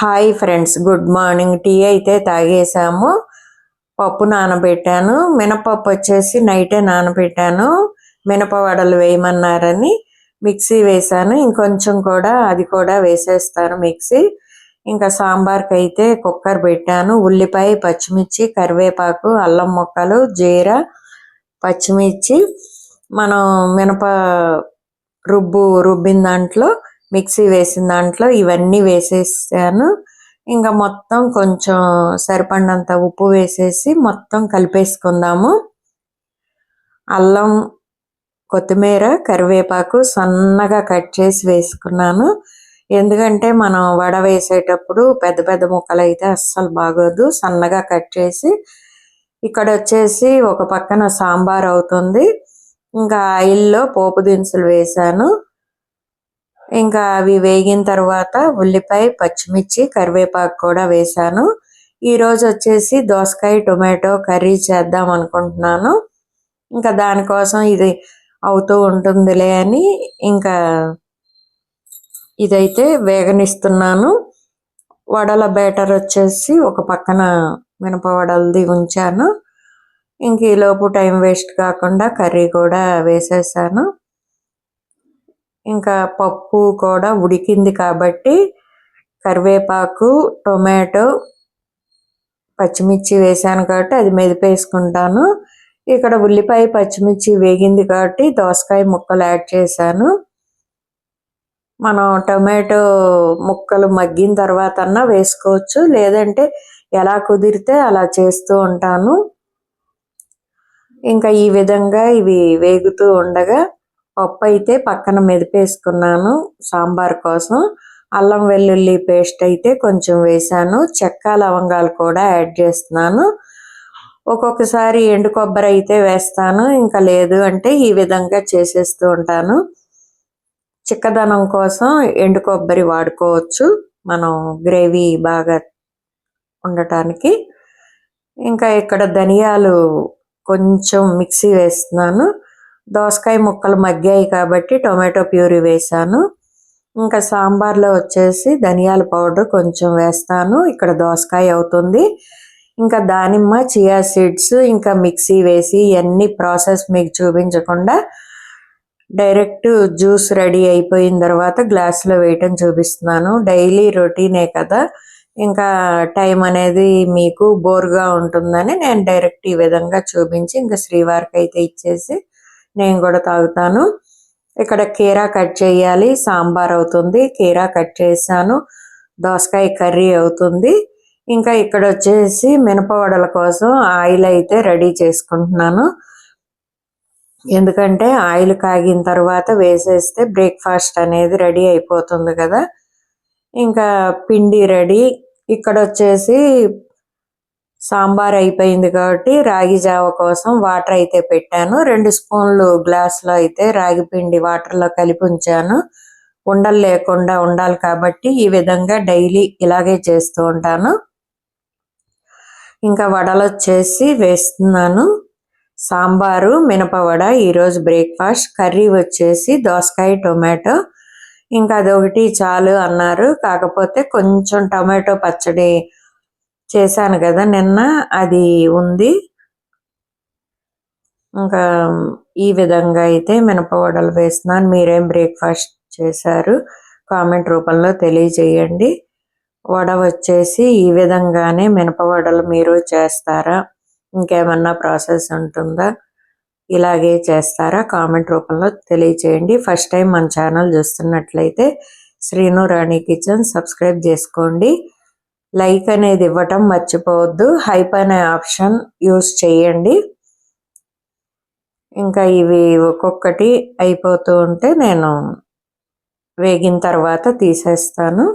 Hi friends good morning tea అయితే తాగేసాము. పప్పు నానబెట్టాను. మినపప్పు వచ్చేసి నైటే నానబెట్టాను. మినప వడలు వేయమన్నారని మిక్సీ వేసాను ఇంకొంచెం కూడా అది కూడా వేసేస్తాను మిక్సీ. ఇంకా సాంబార్కి అయితే కుక్కర్ పెట్టాను. ఉల్లిపాయ పచ్చిమిర్చి కరివేపాకు అల్లం ముక్కలు జీర పచ్చిమిర్చి. మనం మినప రుబ్బు రుబ్బిన దాంట్లో మిక్సీ వేసిన దాంట్లో ఇవన్నీ వేసేసాను. ఇంకా మొత్తం కొంచెం సరిపడినంత ఉప్పు వేసేసి మొత్తం కలిపేసుకుందాము. అల్లం కొత్తిమీర కరివేపాకు సన్నగా కట్ చేసి వేసుకున్నాను. ఎందుకంటే మనం వడ వేసేటప్పుడు పెద్ద పెద్ద ముక్కలు అయితే అస్సలు బాగోదు. సన్నగా కట్ చేసి ఇక్కడ వచ్చేసి ఒక పక్కన సాంబార్ అవుతుంది. ఇంకా ఆయిల్లో పోపు దినుసులు వేసాను. ఇంకా అవి వేగిన తర్వాత ఉల్లిపాయ పచ్చిమిర్చి కరివేపాకు కూడా వేసాను ఈరోజు వచ్చేసి దోసకాయ టొమాటో కర్రీ చేద్దాం అనుకుంటున్నాను. ఇంకా దానికోసం ఇది అవుతూ ఉంటుందిలే అని ఇంకా ఇదైతే వేగనిస్తున్నాను. వడల బ్యాటర్ వచ్చేసి ఒక పక్కన మినప వడలది ఉంచాను. ఇంక ఈలోపు టైం వేస్ట్ కాకుండా కర్రీ కూడా వేసేసాను. ఇంకా పప్పు కూడా ఉడికింది కాబట్టి కరివేపాకు టొమాటో పచ్చిమిర్చి వేసాను కాబట్టి అది మెదిపేసుకుంటాను. ఇక్కడ ఉల్లిపాయ పచ్చిమిర్చి వేగింది కాబట్టి దోసకాయ ముక్కలు యాడ్ చేశాను. మనం టొమాటో ముక్కలు మగ్గిన తర్వాత అన్నా వేసుకోవచ్చు. లేదంటే ఎలా కుదిరితే అలా చేస్తూ ఉంటాను. ఇంకా ఈ విధంగా ఇవి వేగుతూ ఉండగా పప్పు అయితే పక్కన మెదిపేసుకున్నాను సాంబార్ కోసం. అల్లం వెల్లుల్లి పేస్ట్ అయితే కొంచెం వేసాను. చెక్క లవంగాలు కూడా యాడ్ చేస్తున్నాను. ఒక్కొక్కసారి ఎండు కొబ్బరి అయితే వేస్తాను. ఇంకా లేదు అంటే ఈ విధంగా చేసేస్తూ ఉంటాను. చిక్కదనం కోసం ఎండు కొబ్బరి వాడుకోవచ్చు. మనం గ్రేవీ బాగా ఉండటానికి. ఇంకా ఇక్కడ ధనియాలు కొంచెం మిక్సీ వేస్తున్నాను. దోసకాయ ముక్కలు మగ్గాయి కాబట్టి టొమాటో ప్యూరీ వేసాను ఇంకా సాంబార్లో వచ్చేసి ధనియాల పౌడర్ కొంచెం వేస్తాను. ఇక్కడ దోసకాయ అవుతుంది. ఇంకా దానిమ్మ చియా సీడ్స్ ఇంకా మిక్సీ వేసి ఇవన్నీ ప్రాసెస్ మీకు చూపించకుండా డైరెక్ట్ జ్యూస్ రెడీ అయిపోయిన తర్వాత గ్లాస్లో వేయటం చూపిస్తున్నాను. డైలీ రొటీనే కదా. ఇంకా టైం అనేది మీకు బోర్గా ఉంటుందని నేను డైరెక్ట్ ఈ విధంగా చూపించి ఇంకా శ్రీవారికి అయితే ఇచ్చేసి నేను కూడా తాగుతాను. ఇక్కడ కీరా కట్ చేయాలి. సాంబార్ అవుతుంది. కీరా కట్ చేశాను. దోసకాయ కర్రీ అవుతుంది. ఇంకా ఇక్కడ వచ్చేసి మినపవడల కోసం ఆయిల్ అయితే రెడీ చేసుకుంటున్నాను. ఎందుకంటే ఆయిల్ కాగిన తర్వాత వేసేస్తే బ్రేక్ఫాస్ట్ అనేది రెడీ అయిపోతుంది కదా. ఇంకా పిండి రెడీ. ఇక్కడ వచ్చేసి సాంబార్ అయిపోయింది కాబట్టి రాగి జావ కోసం వాటర్ అయితే పెట్టాను. రెండు స్పూన్లు గ్లాసులో అయితే రాగి పిండి వాటర్లో కలిపి ఉంచాను. ఉండలు లేకుండా ఉండాలి కాబట్టి ఈ విధంగా డైలీ ఇలాగే చేస్తూ ఉంటాను. ఇంకా వడలు వచ్చేసి వేస్తున్నాను. సాంబారు మినపవడ ఈరోజు బ్రేక్ఫాస్ట్ కర్రీ వచ్చేసి దోసకాయ టొమాటో. ఇంకా అదొకటి చాలు అన్నారు. కాకపోతే కొంచెం టొమాటో పచ్చడి చేశాను కదా నిన్న అది ఉంది. ఇంకా ఈ విధంగా అయితే మినపవడలు వేస్తున్నాను. మీరేం బ్రేక్ఫాస్ట్ చేశారు? కామెంట్ రూపంలో తెలియజేయండి. వడ వచ్చేసి ఈ విధంగానే మినపవడలు మీరు చేస్తారా? ఇంకేమన్నా ప్రాసెస్ ఉంటుందా? ఇలాగే చేస్తారా? కామెంట్ రూపంలో తెలియచేయండి ఫస్ట్ టైం మన ఛానల్ చూస్తున్నట్లయితే శ్రీను రాణి కిచెన్ సబ్స్క్రైబ్ చేసుకోండి. లైక్ అనేది ఇవ్వటం మర్చిపోవద్దు. హైప్ అనే ఆప్షన్ యూస్ చేయండి. ఇంకా ఇవి ఒక్కొక్కటి అయిపోతూ ఉంటే నేను వేగిన తర్వాత తీసేస్తాను.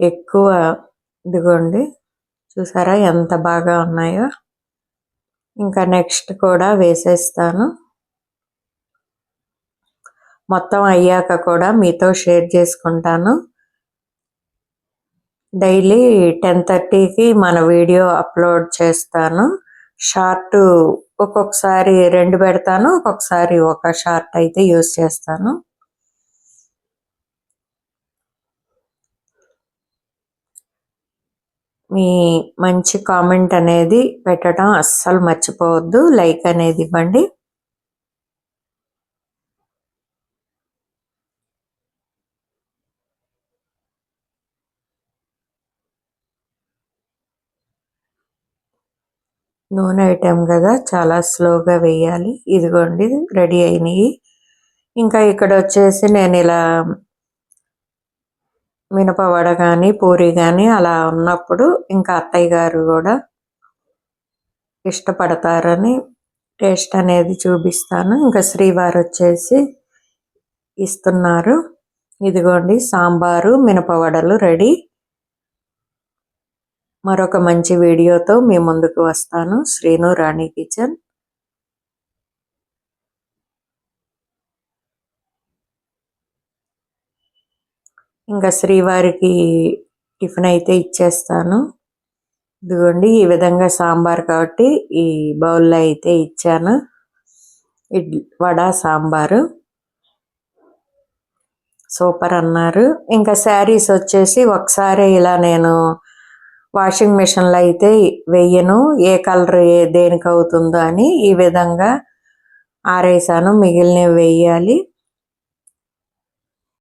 ఎక్కువ ఇదిగోండి. చూసారా ఎంత బాగా ఉన్నాయో. ఇంకా నెక్స్ట్ కూడా వేసేస్తాను. మొత్తం అయ్యాక కూడా మీతో షేర్ చేసుకుంటాను. డైలీ టెన్ థర్టీకి మన వీడియో అప్లోడ్ చేస్తాను. షార్ట్ ఒక్కొక్కసారి రెండు పెడతాను ఒక్కొక్కసారి ఒక షార్ట్ అయితే యూస్ చేస్తాను. మీ మంచి కామెంట్ అనేది పెట్టడం అస్సలు మర్చిపోవద్దు. లైక్ అనేది ఇవ్వండి. నూనె ఐటెం కదా చాలా స్లోగా వేయాలి. ఇదిగోండి రెడీ అయినాయి. ఇంకా ఇక్కడ వచ్చేసి నేను ఇలా మినపవడ కానీ పూరి కానీ అలా ఉన్నప్పుడు ఇంకా అత్తయ్య గారు కూడా ఇష్టపడతారని టేస్ట్ అనేది చూపిస్తాను. ఇంకా శ్రీవారు వచ్చేసి ఇస్తున్నారు. ఇదిగోండి సాంబారు మినపవడలు రెడీ. మరొక మంచి వీడియోతో మీ ముందుకు వస్తాను. శ్రీను రాణి కిచెన్. ఇంకా శ్రీవారికి టిఫిన్ అయితే ఇచ్చేస్తాను. ఇదిగోండి ఈ విధంగా సాంబార్ కాబట్టి ఈ బౌల్లో అయితే ఇచ్చాను. ఇడ్లీ వడ సాంబారు. సూపర్ అన్నారు. ఇంకా శారీస్ వచ్చేసి ఒకసారి ఇలా నేను వాషింగ్ మిషన్లో అయితే వెయ్యను ఏ కలర్ ఏ దేనికి అవుతుందో అని ఈ విధంగా ఆరేసాను. మిగిలినవి వేయాలి.